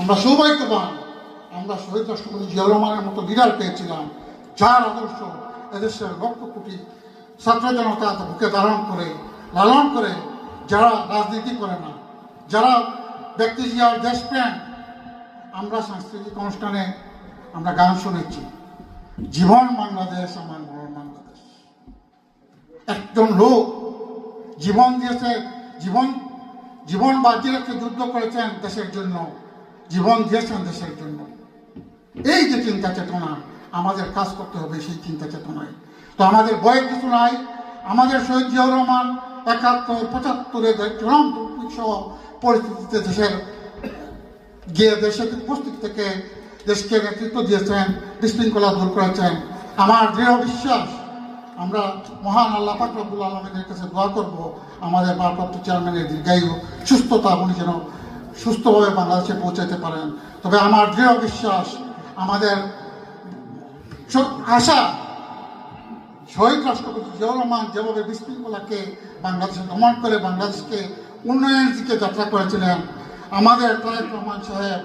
আমরা সৌভাগ্যবান। আমরা শহীদ রাষ্ট্রপতি জিয়াউর রহমানের মতো লিডার পেয়েছিলাম, যার আদর্শ এদেশের লক্ষ কোটি ছাত্র জনতা বুকে ধারণ করে, লালন করে, যারা রাজনীতি করে না, যারা ব্যক্তি জিয়ার দেশপ্রেম। আমরা সাংস্কৃতিক অনুষ্ঠানে আমরা গান শুনেছি, জীবন বাংলাদেশ, আমার মরণ বাংলাদেশ। একজন লোক জীবন দিয়েছে, জীবন জীবন বাজি রেখে যুদ্ধ করেছেন দেশের জন্য। জীবন দিয়েছেন দেশের জন্য এই যে চিন্তা চেতনা, আমাদের কাজ করতে হবে সেই চিন্তা চেতনায়। তো আমাদের বয়ের কিছু নাই, আমাদের শহীদ জিয়াউর রহমান একাত্তর, পঁচাত্তরে চূড়ান্ত পরিস্থিতিতে দেশের, গিয়ে দেশের উপস্থিত থেকে দেশকে নেতৃত্ব দিয়েছেন, বিশৃঙ্খলা দূর করেছেন। আমার দৃঢ় বিশ্বাস, আমরা মহান আল্লাহ পাক রব্বুল কাছে দোয়া করব, আমাদের ভারপ্রাপ্ত চেয়ারম্যানের দীর্ঘায়ু সুস্থতা, উনি যেন সুস্থভাবে বাংলাদেশে পৌঁছাতে পারেন। তবে আমার দৃঢ় বিশ্বাস, আমাদের আশা, শহীদ রাষ্ট্রপতি জিয়াউর রহমান যেভাবে বিশৃঙ্খলাকে বাংলাদেশে দমন করে বাংলাদেশকে উন্নয়নের দিকে যাত্রা করেছিলেন, আমাদের তারেক রহমান সাহেব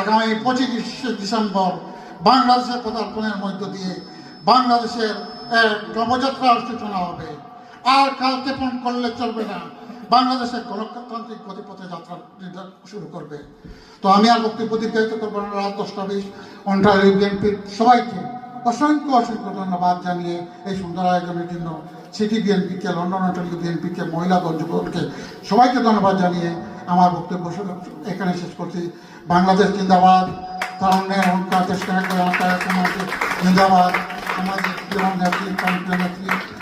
আগামী পঁচিশে ডিসেম্বর বাংলাদেশের পদার্পণের মধ্য দিয়ে বাংলাদেশের নবযাত্রার সূচনা হবে। আর কালক্ষেপণ করলে চলবে না। বাংলাদেশের গণতান্ত্রিক গতিপথে যাত্রা শুরু করবে। তো আমি আর বক্তব্য দীর্ঘায়িত করব না। রাত দশটা বিশ। অন্টারিও বিএনপির সবাইকে অসংখ্য অসংখ্য ধন্যবাদ জানিয়ে এই সুন্দর আয়োজনের জন্য সিটি বিএনপিকে, লন্ডন অন্টারিও বিএনপিকে, মহিলা দল যুবদলকে সবাইকে ধন্যবাদ জানিয়ে আমার বক্তব্য এখানে শেষ করছি। বাংলাদেশ জিন্দাবাদ। তারুণ্যের অঙ্কার চেষ্টা করে জিন্দাবাদ। আমাদের নেত্রী নেত্রী